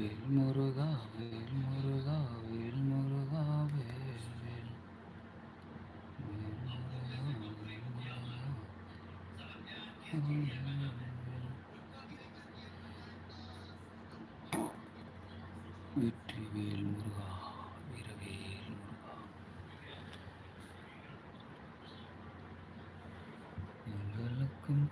வேல் முருகா வேல் முருகா வேல். முருகா வேல் வேல் வெற்றி வேல் முருகா வீரவேல் முருகா எங்களுக்கும்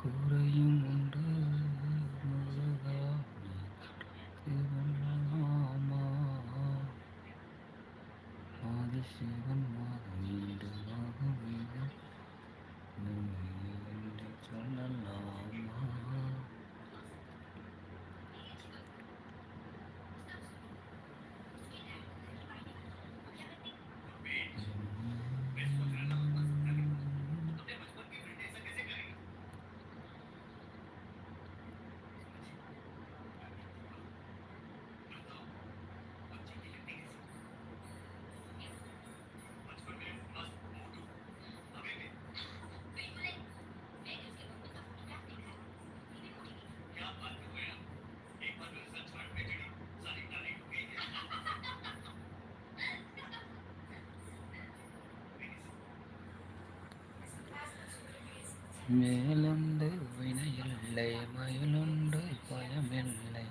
മേലുണ്ട് വിനയില്ലേ മയിലുണ്ട് പഴമില്ലേ?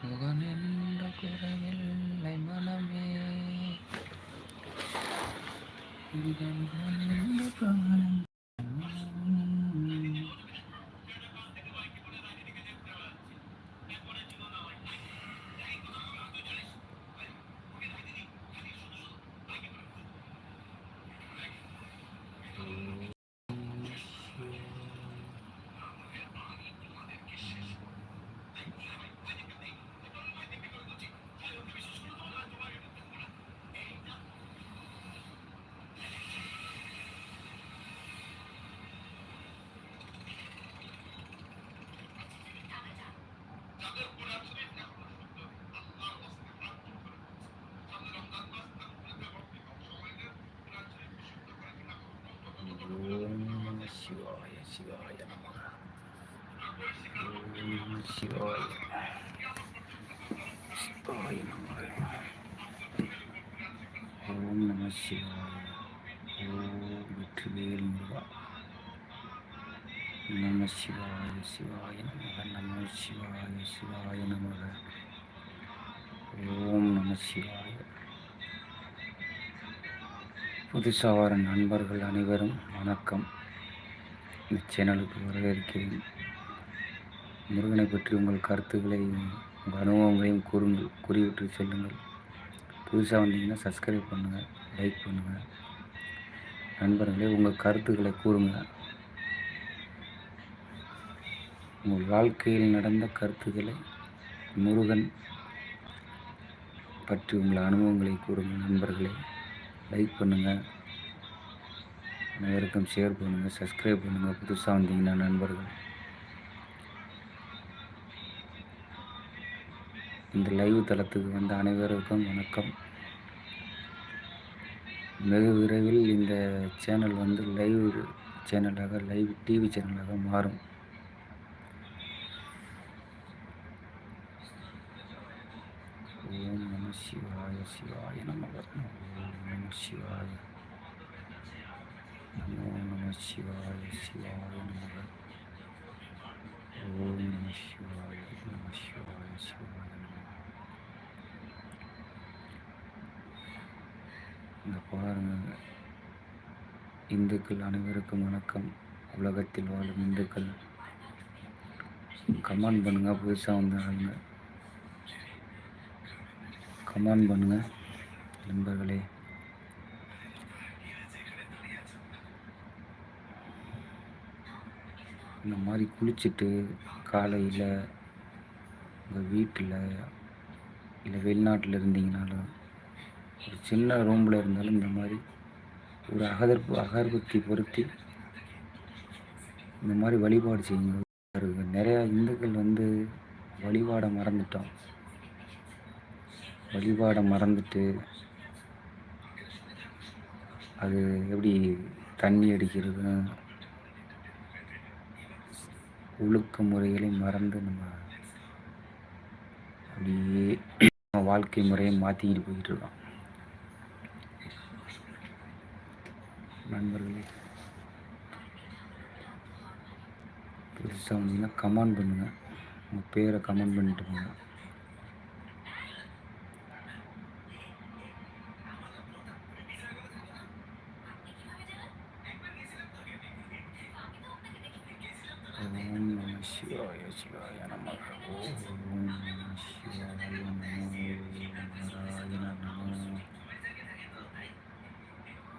മുഖമെന്ത കുറവില്ലേ? മനമേ சிவாய சிவாய நம சிவாய சிவாய ஓம் நம சிவாய ஓம் வெற்றிவேல் முருகா நம சிவாய சிவாய நமக. நம சிவாய சிவாய நமக ஓம் நம சிவாய புதுசாக வர நண்பர்கள் அனைவரும் வணக்கம். இந்த சேனலுக்கு வரவேற்கிறேன். முருகனை பற்றி உங்கள் கருத்துக்களை உங்கள் அனுபவங்களையும் கூறுங்கள் கூறிவிட்டு செல்லுங்கள். புதுசாக வந்தீங்கன்னா சப்ஸ்கிரைப் பண்ணுங்கள் லைக் பண்ணுங்கள் நண்பர்களே உங்கள் கருத்துக்களை கூறுங்கள் உங்கள் வாழ்க்கையில் நடந்த கருத்துக்களை முருகன் பற்றி உங்கள் அனுபவங்களை கூறுங்கள். நண்பர்களே லைக் பண்ணுங்கள் அனைவருக்கும் ஷேர் பண்ணுங்கள் சப்ஸ்கிரைப் பண்ணுங்கள் புதுசாக வந்தீங்கன்னா நண்பர்கள் இந்த லைவ் தளத்துக்கு வந்த அனைவருக்கும் வணக்கம். வெகு விரைவில் இந்த சேனல் வந்து லைவ் சேனலாக லைவ் டிவி சேனலாக மாறும். ஓம் நம சிவாய சிவாய நம. ஓம் நம சிவாய. நம சிவாய சிவாய நமக ஓம் நம சிவாய நம சிவாய சிவாய நம இந்த பாருங்க. இந்துக்கள் அனைவருக்கும் வணக்கம். உலகத்தில் வாழும் இந்துக்கள். கமெண்ட் பண்ணுங்கள் புதுசாக வந்தாங்க கமெண்ட் பண்ணுங்கள் நண்பர்களே. இந்த மாதிரி குளிச்சுட்டு காலையில் உங்கள் வீட்டில் இல்லை வெளிநாட்டில் இருந்தீங்கனாலும் ஒரு சின்ன ரூமில் இருந்தாலும் இந்த மாதிரி ஒரு அகதற்பு அகர்பத்தி பொருத்தி இந்த மாதிரி வழிபாடு செய்யுங்க. நிறையா இந்துக்கள் வந்து வழிபாடை மறந்துட்டோம். வழிபாடை மறந்துட்டு அது எப்படி தண்ணி அடிக்கிறதுன்னு ஒழுக்க முறைகளை மறந்து நம்ம அப்படியே நம்ம வாழ்க்கை முறையை மாற்றிக்கிட்டு போயிட்டு இருக்கோம். நண்பர்களே புதுசாக வந்தீங்கன்னா கமெண்ட் பண்ணுங்கள் உங்கள் பேரை கமெண்ட் பண்ணிட்டு போங்க ஓம் நம சிவாய சிவாய நம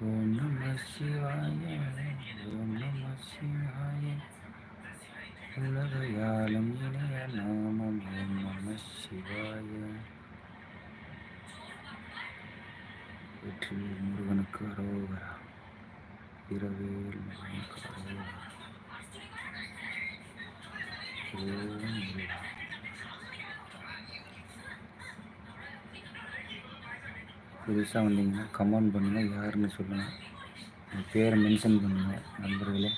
ஓம் நம சிவாய ஓம் நம சிவாய உலகையாலும் இணைய நாமம் ஓம் நம சிவாய வெற்றி முருகனுக்கு அரோகரா. இரவேல் முருகனுக்கு அரோகரா. புதுசாக வந்தீங்கன்னா கமெண்ட் பண்ணுங்கள் யாருன்னு சொல்லுங்கள் உங்கள் பேரை மென்ஷன் பண்ணுங்கள் நண்பர்களே.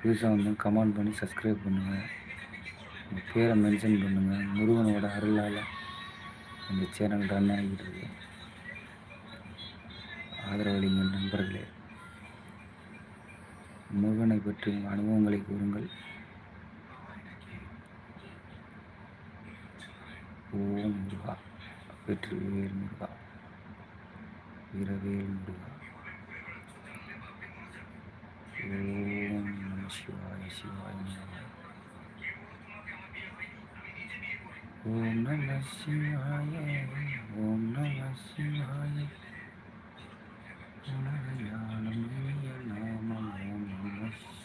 புதுசாக வந்து கமெண்ட் பண்ணி சப்ஸ்கிரைப் பண்ணுங்கள் உங்கள் பேரை மென்ஷன் பண்ணுங்கள் முருகனோட அருளால் இந்த சேனல் ரன் ஆகிட்டு இருக்கு ஆதரவளிங்க நண்பர்களே. முருகனை பற்றி உங்கள் அனுபவங்களை கூறுங்கள். ஓம் முருகா வெற்றிவேல் முருகா வீரவேல் முருகா. ஓம் நம சிவாய சிவாய ஓம் நம சிவாய ஓம் நம சிவாய. மலையாளம் இனிய நாமம் ஓம் நம சிவாய ஹர ஓம் நமோ குரு ஓம் நம சிவாய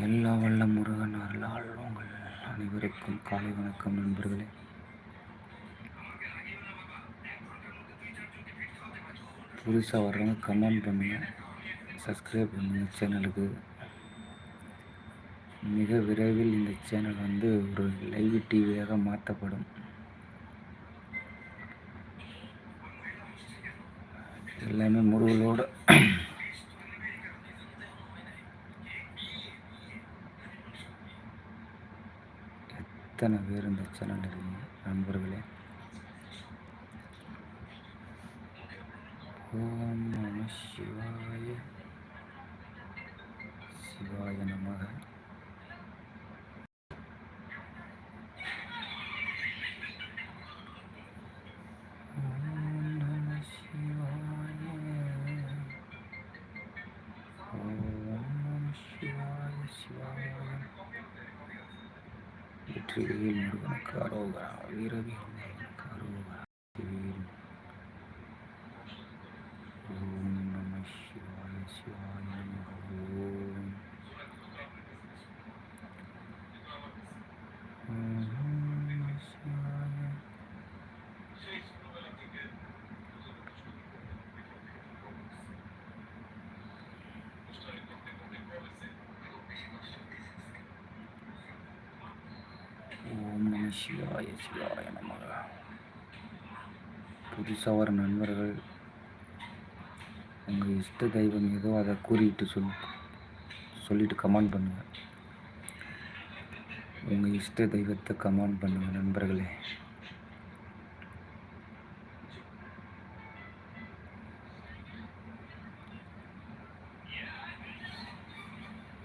எல்லா வல்ல முருகன் அருளால் உங்கள் அனைவருக்கும் காலை வணக்கம் நண்பர்களே. புதுசாக வர்றவங்க கமெண்ட் பண்ணுங்கள் சப்ஸ்கிரைப் பண்ணுங்கள் சேனலுக்கு மிக விரைவில் இந்த சேனல் வந்து ஒரு லைவ் டிவியாக மாற்றப்படும். எல்லாமே முருகலோடு. எத்தனை பேர் இந்த சேனல் இருக்கீங்க நண்பர்களே? ஓம் நம சிவாய வெற்றிவேல் முருகனுக்கு அரோகரா வீரவேல் முருகனுக்கு அரோகரா வெற்றிவேல் ஓம் நம சிவாய சிவாய நமக ஓம் ஓம் நம சிவாய ஓம் நம சிவாய சிவாய நமக புதுசாக வர நண்பர்கள் உங்கள் இஷ்ட தெய்வம் ஏதோ அதை கூறிட்டு சொல் சொல்லிட்டு கமெண்ட் பண்ணுங்கள் உங்கள் இஷ்ட தெய்வத்தை கமெண்ட் பண்ணுங்கள் நண்பர்களே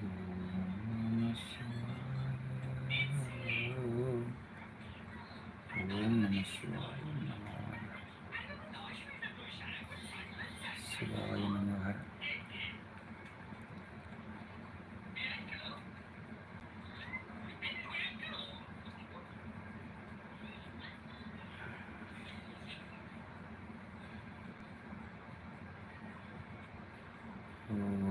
ஓம் நம சிவாய. ஓம் நம சிவாய நம சிவாய நமக ஓம்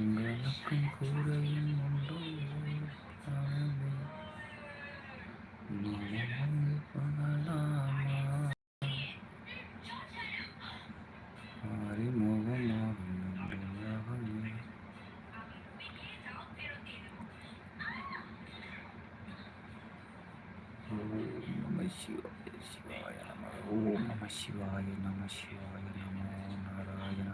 எங்களுக்கும் கூரையும் உண்டோ பாவே. நாமும் பகலாமா அறிமுகமாகும் நன்றியாகவே. ஓம் நம சிவாய சிவாய நம ஓம் நம சிவாய நம சிவாய நமோ நாராயண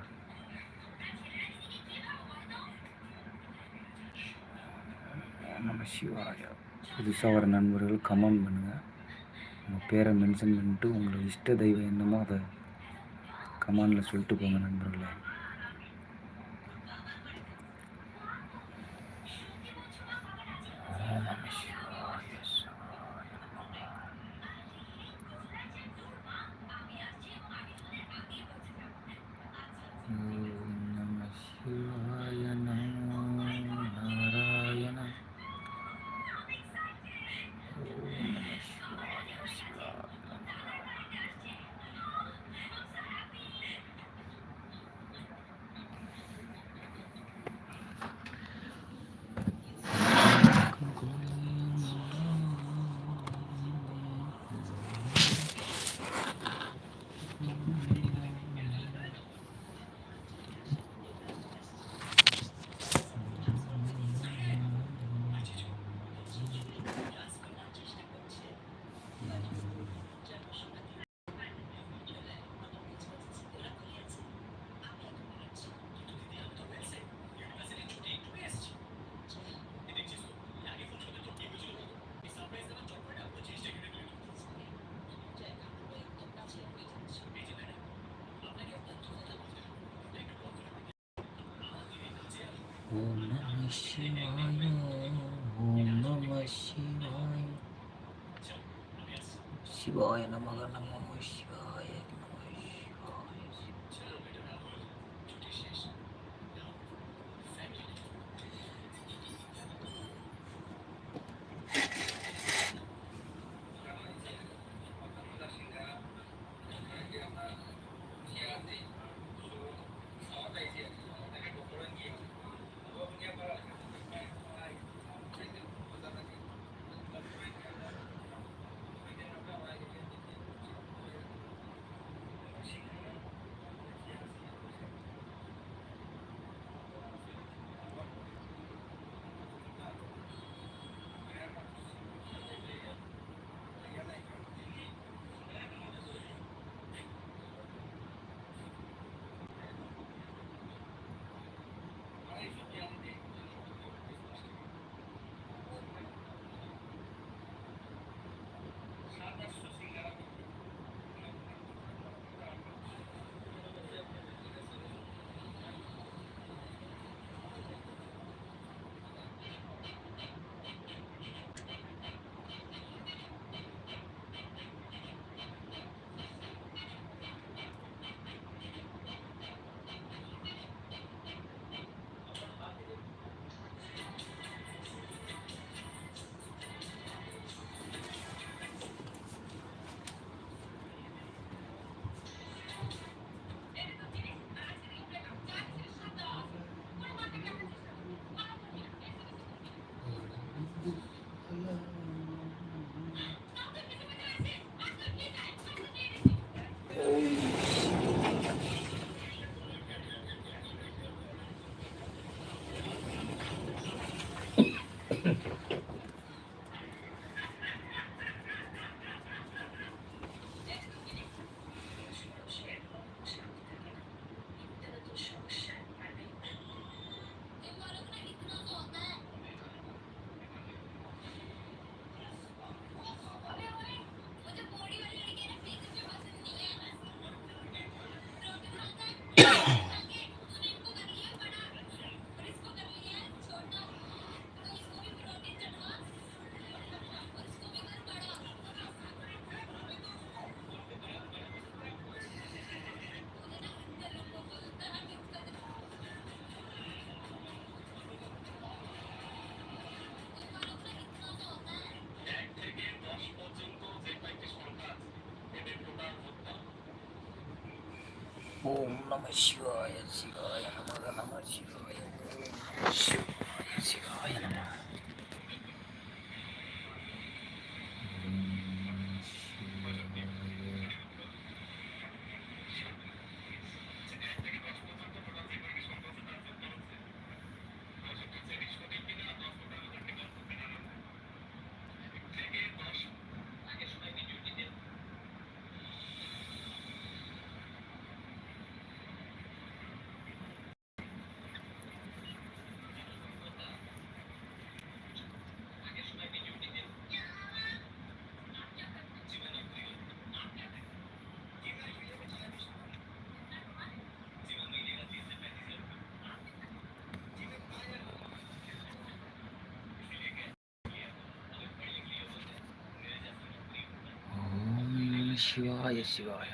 ஓம் நம சிவாயா. புதுசாக வர நண்பர்கள் கமெண்ட் பண்ணுங்கள் உங்கள் பேரை மென்ஷன் பண்ணிட்டு உங்களோட இஷ்ட தெய்வம் என்னமோ அதை கமெண்டில் சொல்லிட்டு போங்க நண்பர்களே ஓம் நம சிவாய சிவாய நம ஓம் நம சிவாய நமோ நாராயண ஓம் நம சிவாய சிவாய நம ஓம் நம சிவாய ஓம் நம சிவாய சிவாய நமக நமோ சிவாய ఓం నమ శివాయ శివాయ నమ నమ శివాయ. ஓம் சிவாய